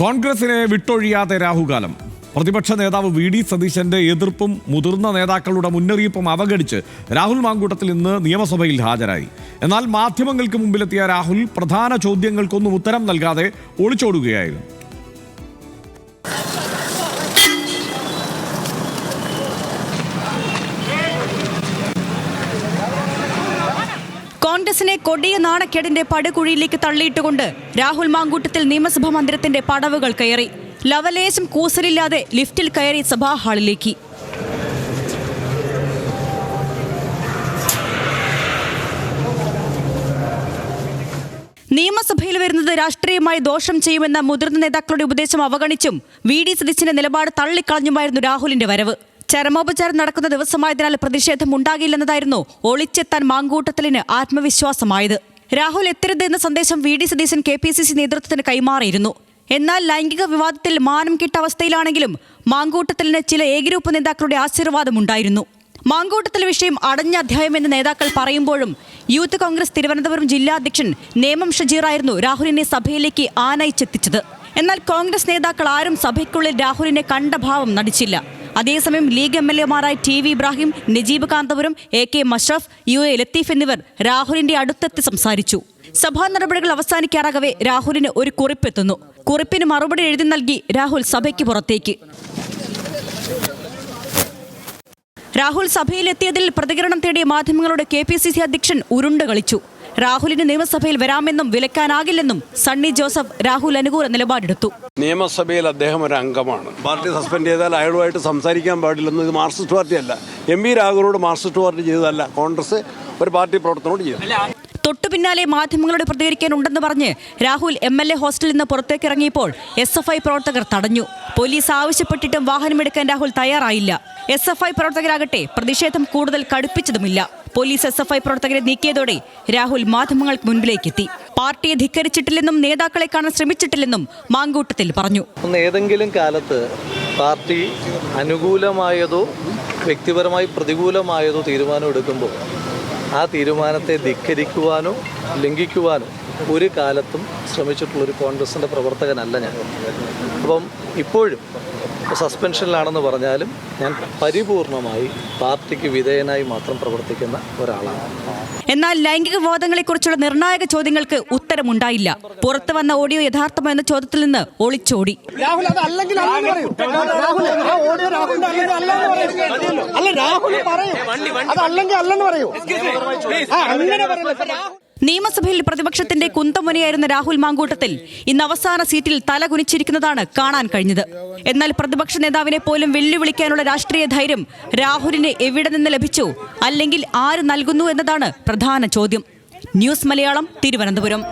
കോൺഗ്രസിനെ വിട്ടൊഴിയാതെ രാഹുകാലം. പ്രതിപക്ഷ നേതാവ് വി ഡി സതീശന്റെ എതിർപ്പും മുതിർന്ന നേതാക്കളുടെ മുന്നറിയിപ്പും അവഗണിച്ച് രാഹുൽ മാങ്കൂട്ടത്തിൽ ഇന്ന് നിയമസഭയിൽ ഹാജരായി. എന്നാൽ മാധ്യമങ്ങൾക്ക് മുമ്പിലെത്തിയ രാഹുൽ പ്രധാന ചോദ്യങ്ങൾക്കൊന്നും ഉത്തരം നൽകാതെ ഒളിച്ചോടുകയായിരുന്നു. കോൺഗ്രസിനെ കൊടിയ നാണക്കേടിന്റെ പടുകുഴിയിലേക്ക് തള്ളിയിട്ടുകൊണ്ട് രാഹുൽ മാങ്കൂട്ടത്തിൽ നിയമസഭാ മന്ദിരത്തിന്റെ പടവുകൾ കയറി. ലവലേശം കൂസലില്ലാതെ ലിഫ്റ്റിൽ കയറി സഭാ ഹാളിലേക്ക്. നിയമസഭയിൽ വരുന്നത് രാഷ്ട്രീയമായി ദോഷം ചെയ്യുമെന്ന മുതിർന്ന നേതാക്കളുടെ ഉപദേശം അവഗണിച്ചും വി ഡി സതീശിന്റെ നിലപാട് തള്ളിക്കളഞ്ഞുമായിരുന്നു രാഹുലിന്റെ വരവ്. ചരമോപചാരം നടക്കുന്ന ദിവസമായതിനാൽ പ്രതിഷേധം ഉണ്ടാകില്ലെന്നതായിരുന്നു ഒളിച്ചെത്താൻ മാങ്കൂട്ടത്തിലിന് ആത്മവിശ്വാസമായത്. രാഹുൽ എത്തരുത് എന്ന സന്ദേശം V D Satheesan K P C C നേതൃത്വത്തിന് കൈമാറിയിരുന്നു. എന്നാൽ ലൈംഗിക വിവാദത്തിൽ മാനം കിട്ട അവസ്ഥയിലാണെങ്കിലും മാങ്കൂട്ടത്തിലിന് ചില എ ഗ്രൂപ്പ് നേതാക്കളുടെ ആശീർവാദമുണ്ടായിരുന്നു മാങ്കൂട്ടത്തിൽ വിഷയം അടഞ്ഞ അധ്യായമെന്ന് നേതാക്കൾ പറയുമ്പോഴും യൂത്ത് കോൺഗ്രസ് തിരുവനന്തപുരം ജില്ലാ അധ്യക്ഷൻ നേമം ഷജീറായിരുന്നു രാഹുലിനെ സഭയിലേക്ക് ആനയിച്ചെത്തിച്ചത്. എന്നാൽ കോൺഗ്രസ് നേതാക്കൾ ആരും സഭയ്ക്കുള്ളിൽ രാഹുലിനെ കണ്ട ഭാവം നടിച്ചില്ല. അതേസമയം league M L എമാരായ T V Ibrahim Najeeb Kanthapuram A K Mashraf U A Latheef എന്നിവർ രാഹുലിന്റെ അടുത്തെത്തി സംസാരിച്ചു. സഭാ നടപടികൾ അവസാനിക്കാറാകവേ രാഹുലിന് ഒരു കുറിപ്പെത്തുന്നു. കുറിപ്പിന് മറുപടി എഴുതി നൽകി രാഹുൽ സഭയ്ക്ക് പുറത്തേക്ക്. രാഹുൽ സഭയിലെത്തിയതിൽ പ്രതികരണം തേടിയ മാധ്യമങ്ങളുടെ കെ പി സി സി അധ്യക്ഷൻ ഉരുണ്ട് കളിച്ചു. രാഹുലിന് നിയമസഭയിൽ വരാമെന്നും വിലക്കാനാകില്ലെന്നും സണ്ണി ജോസഫ് രാഹുൽ അനുകൂല നിലപാടെടുത്തു. നിയമസഭയിൽ അദ്ദേഹം ഒരു അംഗമാണ്. പാർട്ടി സസ്പെൻഡ് ചെയ്താൽ അയാളുമായിട്ട് സംസാരിക്കാൻ പാടില്ലെന്ന് ഇത് മാർക്സിസ്റ്റ് പാർട്ടിയല്ല. എം വി രാഹുലോട് മാർക്സിസ്റ്റ് പാർട്ടി ചെയ്തതല്ല. കോൺഗ്രസ് ഒരു പാർട്ടി പ്രവർത്തനോട് ചെയ്തു. തൊട്ടു പിന്നാലെ മാധ്യമങ്ങളോട് പ്രതികരിക്കാനുണ്ടെന്ന് പറഞ്ഞ് രാഹുൽ എം എൽ എ ഹോസ്റ്റലിൽ നിന്ന് പുറത്തേക്കിറങ്ങിയപ്പോൾ എസ് എഫ് ഐ പ്രവർത്തകർ തടഞ്ഞു. പോലീസ് ആവശ്യപ്പെട്ടിട്ടും വാഹനമെടുക്കാൻ രാഹുൽ തയ്യാറായില്ല. എസ് എഫ് ഐ പ്രവർത്തകരാകട്ടെ പ്രതിഷേധം കൂടുതൽ കടുപ്പിച്ചതുമില്ല. പോലീസ് എസ് എഫ് ഐ പ്രവർത്തകരെ നീക്കിയതോടെ രാഹുൽ മാധ്യമങ്ങൾക്ക് മുൻപിലേക്കെത്തി. പാർട്ടിയെ ധിക്കരിച്ചിട്ടില്ലെന്നും നേതാക്കളെ കാണാൻ ശ്രമിച്ചിട്ടില്ലെന്നും മാങ്കൂട്ടത്തിൽ പറഞ്ഞു. ഏതെങ്കിലും കാലത്ത് പാർട്ടി അനുകൂലമായതോ വ്യക്തിപരമായി പ്രതികൂലമായതോ തീരുമാനം എടുക്കുമ്പോൾ ആ തീരുമാനത്തെ ധിക്കരിക്കുവാനോ ലംഘിക്കുവാനോ ഒരു കാലത്തും ശ്രമിച്ചിട്ടുള്ളൊരു കോൺഗ്രസിന്റെ പ്രവർത്തകനല്ല ഞാൻ. അപ്പം ഇപ്പോഴും സസ്പെൻഷനിലാണെന്ന് പറഞ്ഞാലും ഞാൻ പരിപൂർണമായി പാർട്ടിക്ക് വിധേയനായി മാത്രം പ്രവർത്തിക്കുന്ന ഒരാളാണ്. എന്നാൽ ലൈംഗിക വിവാദങ്ങളെക്കുറിച്ചുള്ള നിർണായക ചോദ്യങ്ങൾക്ക് ഉത്തരമുണ്ടായില്ല. പുറത്തു വന്ന ഓഡിയോ യഥാർത്ഥമോ എന്ന ചോദ്യത്തിൽ നിന്ന് ഒളിച്ചോടി. രാഹുൽ അത് അല്ലെങ്കിൽ അല്ല രാഹുൽ അല്ലെന്ന് പറയൂ. അങ്ങനെ നിയമസഭയിൽ പ്രതിപക്ഷത്തിന്റെ കുന്തമുനയായിരുന്ന രാഹുൽ മാങ്കൂട്ടത്തിൽ ഇന്ന് അവസാന സീറ്റിൽ തല കുനിച്ചിരിക്കുന്നതാണ് കാണാൻ കഴിഞ്ഞത്. എന്നാൽ പ്രതിപക്ഷ നേതാവിനെ പോലും വെല്ലുവിളിക്കാനുള്ള രാഷ്ട്രീയ ധൈര്യം രാഹുലിന് എവിടെ നിന്ന് ലഭിച്ചു? അല്ലെങ്കിൽ ആര് നൽകുന്നു എന്നതാണ് പ്രധാന ചോദ്യം. ന്യൂസ് മലയാളം തിരുവനന്തപുരം.